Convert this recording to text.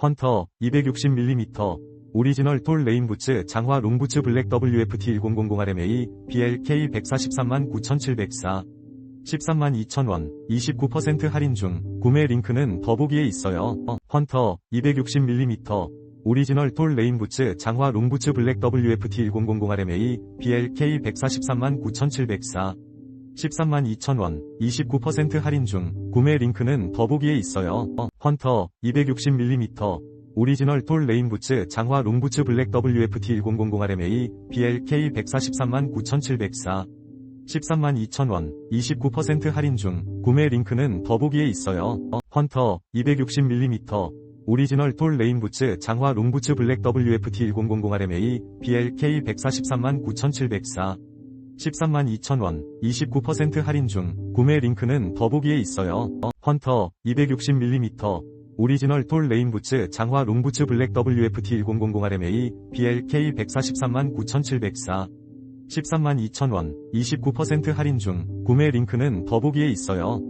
헌터 260mm 오리지널 톨 레인부츠 장화 롱부츠 블랙 WFT 1000RMA BLK 143만 9704 13만 2천원 29% 할인 중 구매 링크는 더보기에 있어요. 헌터 260mm 오리지널 톨 레인부츠 장화 롱부츠 블랙 WFT 1000RMA BLK 143만 9704 13만 2천원 29% 할인 중 구매 링크는 더보기에 있어요. 헌터 260mm 오리지널 톨 레인부츠 장화 롱부츠 블랙 WFT 1000RMA BLK 143만 9704 13만 2천원 29% 할인 중 구매 링크는 더보기에 있어요. 헌터 260mm 오리지널 톨 레인부츠 장화 롱부츠 블랙 WFT 1000RMA BLK 143만 9704 13만 2천원 29% 할인 중 구매 링크는 더보기에 있어요. 헌터 260mm 오리지널 톨 레인부츠 장화 롱부츠 블랙 WFT 1000RMA BLK 143만 9704 13만 2천원 29% 할인 중 구매 링크는 더보기에 있어요.